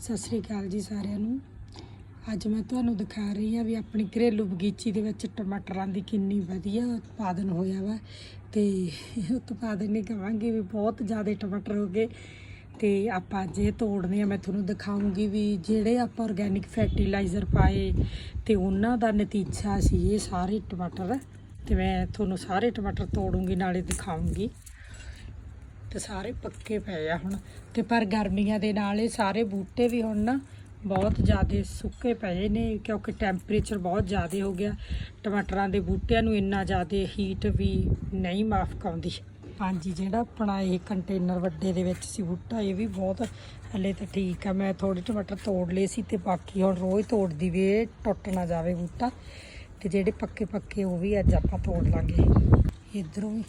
ਸਤਿ ਸ੍ਰੀ ਅਕਾਲ ਜੀ ਸਾਰਿਆਂ ਨੂੰ। ਅੱਜ ਮੈਂ ਤੁਹਾਨੂੰ ਦਿਖਾ ਰਹੀ ਹਾਂ ਵੀ ਆਪਣੀ ਘਰੇਲੂ ਬਗੀਚੀ ਦੇ ਵਿੱਚ ਟਮਾਟਰਾਂ ਦੀ ਕਿੰਨੀ ਵਧੀਆ ਉਤਪਾਦਨ ਹੋਇਆ ਵਾ ਤੇ ਉਤਪਾਦਨ ਨਹੀਂ ਕਹਾਂਗੇ ਵੀ ਬਹੁਤ ਜ਼ਿਆਦਾ ਟਮਾਟਰ ਹੋ ਗਏ ਤੇ ਆਪਾਂ ਜੇ ਤੋੜਨੇ ਆ। ਮੈਂ ਤੁਹਾਨੂੰ ਦਿਖਾਉਂਗੀ ਵੀ ਜਿਹੜੇ ਆਪਾਂ ਆਰਗੈਨਿਕ ਫਰਟੀਲਾਈਜ਼ਰ ਪਾਏ ਤੇ ਉਹਨਾਂ ਦਾ ਨਤੀਜਾ ਸੀ ਇਹ ਸਾਰੇ ਟਮਾਟਰ। ਤੇ ਮੈਂ ਤੁਹਾਨੂੰ ਸਾਰੇ ਟਮਾਟਰ ਤੋੜੂੰਗੀ, ਨਾਲੇ ਦਿਖਾਉਂਗੀ। ਤੇ ਸਾਰੇ ਪੱਕੇ ਪਏ ਆ ਹੁਣ। ਤੇ ਪਰ ਗਰਮੀਆਂ ਦੇ ਨਾਲ ਇਹ ਸਾਰੇ ਬੂਟੇ ਵੀ ਹੁਣ ਨਾ ਬਹੁਤ ਜ਼ਿਆਦਾ ਸੁੱਕੇ ਪਏ ਨੇ, ਕਿਉਂਕਿ ਟੈਂਪਰੇਚਰ ਬਹੁਤ ਜ਼ਿਆਦਾ ਹੋ ਗਿਆ। ਟਮਾਟਰਾਂ ਦੇ ਬੂਟਿਆਂ ਨੂੰ ਇੰਨਾ ਜ਼ਿਆਦਾ ਹੀਟ ਵੀ ਨਹੀਂ ਮਾਫ ਕਾਉਂਦੀ ਹਾਂਜੀ, ਜਿਹੜਾ ਆਪਣਾ ਇਹ ਕੰਟੇਨਰ ਵੱਡੇ ਦੇ ਵਿੱਚ ਸੀ ਬੂਟਾ, ਇਹ ਵੀ ਬਹੁਤ ਹਲੇ ਤਾਂ ਠੀਕ ਆ। ਮੈਂ ਥੋੜੇ ਟਮਾਟਰ ਤੋੜ ਲਏ ਸੀ ਤੇ ਬਾਕੀ ਹੁਣ ਰੋਜ਼ ਤੋੜਦੀ ਵੀ ਇਹ ਟੁੱਟ ਨਾ ਜਾਵੇ ਬੂਟਾ। ਤੇ ਜਿਹੜੇ ਪੱਕੇ ਪੱਕੇ ਉਹ ਵੀ ਅੱਜ ਆਪਾਂ ਤੋੜ ਲਾਂਗੇ। ਇਧਰੋਂ ਵੀ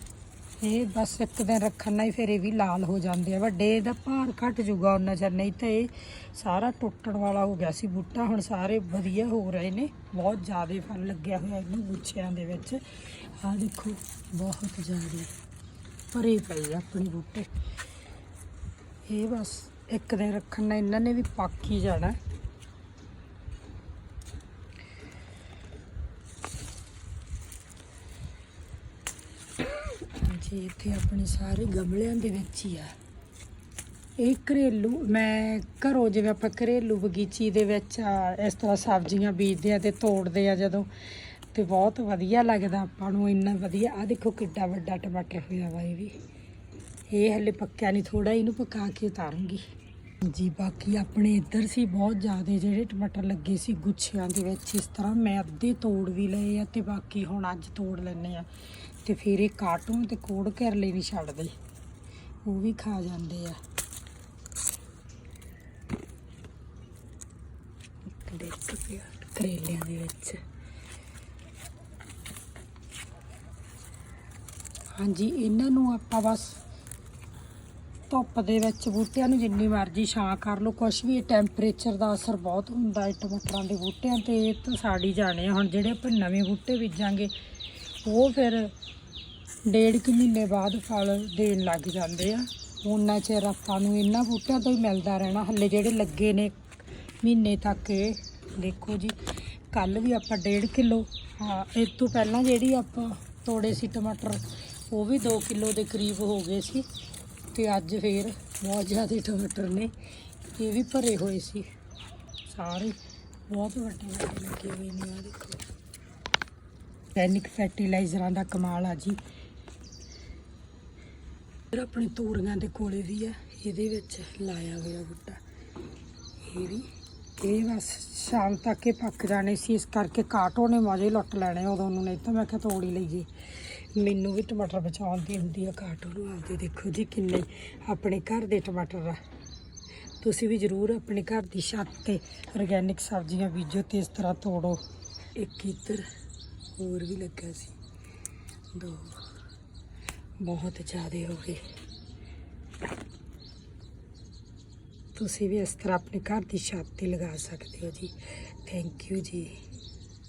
ਇਹ ਬਸ ਇੱਕ ਦਿਨ ਰੱਖਣ ਨਾਲ ਹੀ ਫਿਰ ਇਹ ਵੀ ਲਾਲ ਹੋ ਜਾਂਦੇ ਆ। ਵੱਡੇ ਦਾ ਭਾਰ ਘਟ ਜੂਗਾ ਉਹਨਾਂ ਚਿਰ, ਨਹੀਂ ਤਾਂ ਇਹ ਸਾਰਾ ਟੁੱਟਣ ਵਾਲਾ ਹੋ ਗਿਆ ਸੀ ਬੂਟਾ। ਹੁਣ ਸਾਰੇ ਵਧੀਆ ਹੋ ਰਹੇ ਨੇ, ਬਹੁਤ ਜ਼ਿਆਦਾ ਫਲ ਲੱਗਿਆ ਹੋਇਆ ਇਹਨੂੰ ਗੁੱਛਿਆਂ ਦੇ ਵਿੱਚ। ਆਹ ਦੇਖੋ, ਬਹੁਤ ਜ਼ਿਆਦਾ ਭਰੇ ਪਏ ਆ ਆਪਣੇ ਬੂਟੇ। ਇਹ ਬਸ ਇੱਕ ਦਿਨ ਰੱਖਣ ਨਾਲ ਇਹਨਾਂ ਨੇ ਵੀ ਪੱਕ ਹੀ ਜਾਣਾ। ਜੀ ਇੱਥੇ ਆਪਣੇ ਸਾਰੇ ਗਮਲਿਆਂ ਦੇ ਵਿੱਚ ਹੀ ਆ। ਇਹ ਘਰੇਲੂ ਮੈਂ ਘਰੋਂ ਜਿਵੇਂ ਆਪਾਂ ਘਰੇਲੂ ਬਗੀਚੀ ਦੇ ਵਿੱਚ ਆ, ਇਸ ਤਰ੍ਹਾਂ ਸਬਜ਼ੀਆਂ ਬੀਜਦੇ ਆ ਤੇ ਤੋੜਦੇ ਆ ਜਦੋਂ ਤੇ ਬਹੁਤ ਵਧੀਆ ਲੱਗਦਾ ਆਪਾਂ ਨੂੰ ਇੰਨਾ ਵਧੀਆ। ਆ ਦੇਖੋ ਕਿੱਡਾ ਵੱਡਾ ਟਮਾਟਰ ਹੋਇਆ ਵਾ ਇਹ ਵੀ। ਇਹ ਹਲੇ ਪੱਕਿਆ ਨਹੀਂ ਥੋੜਾ ਇਹਨੂੰ ਪਕਾ ਕੇ ਉਤਾਰੂੰਗੀ। ਜੀ ਬਾਕੀ ਆਪਣੇ ਇੱਧਰ ਸੀ ਬਹੁਤ ਜ਼ਿਆਦਾ ਜਿਹੜੇ ਟਮਾਟਰ ਲੱਗੇ ਸੀ ਗੁੱਛਿਆਂ ਦੇ ਵਿੱਚ ਇਸ ਤਰ੍ਹਾਂ ਮੈਂ ਅੱਧੇ ਤੋੜ ਵੀ ਲਏ ਆ ਤੇ ਬਾਕੀ ਹੁਣ ਅੱਜ ਤੋੜ ਲੈਣੇ ਆ। ਤੇ ਫਿਰ ਇਹ ਕਾਟੂ ਤੇ ਕੋੜ ਘਰ ਲਈ ਨਹੀਂ ਛੱਡਦੇ ਉਹ ਵੀ ਖਾ ਜਾਂਦੇ ਆ। ਦੇਖ ਪਿਆ ਕਰੇਲਿਆਂ ਦੇ ਵਿੱਚ। ਹਾਂਜੀ, ਇਹਨਾਂ ਨੂੰ ਆਪਾਂ ਬਸ ਧੁੱਪ ਦੇ ਵਿੱਚ ਬੂਟਿਆਂ ਨੂੰ ਜਿੰਨੀ ਮਰਜ਼ੀ ਛਾਂ ਕਰ ਲਓ। ਕੁਛ ਵੀ ਟੈਂਪਰੇਚਰ ਦਾ ਅਸਰ ਬਹੁਤ ਹੁੰਦਾ ਹੈ ਟਮਾਟਰਾਂ ਦੇ ਬੂਟਿਆਂ ਤੇ, ਇਹ ਤਾਂ ਸਾੜੀ ਜਾਣੇ ਆ। ਹੁਣ ਜਿਹੜੇ ਆਪਾਂ ਨਵੇਂ ਬੂਟੇ ਬੀਜਾਂਗੇ ਉਹ ਫਿਰ ਡੇਢ ਕੁ ਮਹੀਨੇ ਬਾਅਦ ਫਲ ਦੇਣ ਲੱਗ ਜਾਂਦੇ ਆ। ਉਹਨਾਂ ਚਿਰ ਆਪਾਂ ਨੂੰ ਇਹਨਾਂ ਬੂਟਿਆਂ ਤੋਂ ਹੀ ਮਿਲਦਾ ਰਹਿਣਾ। ਹੱਲੇ ਜਿਹੜੇ ਲੱਗੇ ਨੇ ਮਹੀਨੇ ਤੱਕ ਇਹ। ਦੇਖੋ ਜੀ ਕੱਲ ਵੀ ਆਪਾਂ ਡੇਢ ਕਿਲੋ, ਹਾਂ ਇਸ ਤੋਂ ਪਹਿਲਾਂ ਜਿਹੜੀ ਆਪਾਂ ਤੋੜੇ ਸੀ ਟਮਾਟਰ, ਉਹ ਵੀ 2 ਕਿਲੋ ਦੇ ਕਰੀਬ ਹੋ ਗਏ ਸੀ। ਤੇ ਅੱਜ ਫੇਰ ਬਹੁਤ ਜ਼ਿਆਦਾ ਟਮਾਟਰ ਨੇ। ਇਹ ਵੀ ਭਰੇ ਹੋਏ ਸੀ। ਸਾਰੇ ਬਹੁਤ ਵੱਡੇ ਵੱਡੇ ਲੱਗੇ ਹੋਏ ਨੇ ਆ ਦੇਖੋ। ਰੈਨਿਕ ਫਰਟੀਲਾਈਜ਼ਰਾਂ ਦਾ ਕਮਾਲ ਆ ਜੀ। ਜਿਹੜਾ ਆਪਣੀ ਤੋਰੀਆਂ ਦੇ ਕੋਲੇ ਵੀ ਆ, ਇਹਦੇ ਵਿੱਚ ਲਾਇਆ ਹੋਇਆ ਬੂਟਾ। ਇਹ ਵੀ, ਇਹ ਬਸ ਸ਼ਾਮ ਤੱਕ ਇਹ ਪੱਕ ਜਾਣੇ ਸੀ, ਇਸ ਕਰਕੇ ਕਾਟੋ ਨੇ ਮਜ਼ੇ ਲੁੱਟ ਲੈਣੇ ਉਦੋਂ ਨੂੰ ਨਹੀਂ ਤਾਂ ਮੈਂ ਕਿਹਾ ਤੋੜ ਹੀ ਲਈਏ ਮੈਨੂੰ ਵੀ ਟਮਾਟਰ ਬਚਾਉਣ ਦੀ ਹੁੰਦੀ ਆ, ਕਾਟੋ ਨੂੰ ਆਪਦੇ ਦੇਖੋ ਜੀ ਕਿੰਨੇ ਆਪਣੇ ਘਰ ਦੇ ਟਮਾਟਰ ਆ। ਤੁਸੀਂ ਵੀ ਜ਼ਰੂਰ ਆਪਣੇ ਘਰ ਦੀ ਛੱਤ ਤੇ ਆਰਗੈਨਿਕ ਸਬਜ਼ੀਆਂ ਬੀਜੋ ਤੇ ਇਸ ਤਰ੍ਹਾਂ ਤੋੜੋ। ਇੱਕ ਇੱਧਰ ਹੋਰ ਵੀ ਲੱਗਾ ਸੀ। ਦੋ। ਬਹੁਤ ਜ਼ਿਆਦੇ ਹੋ ਗਏ। ਤੁਸੀਂ ਵੀ ਇਸ ਤਰ੍ਹਾਂ ਆਪਣੇ ਘਰ ਦੀ ਛੱਤ ਤੇ ਲਗਾ ਸਕਦੇ ਹੋ ਜੀ। ਥੈਂਕ ਯੂ ਜੀ।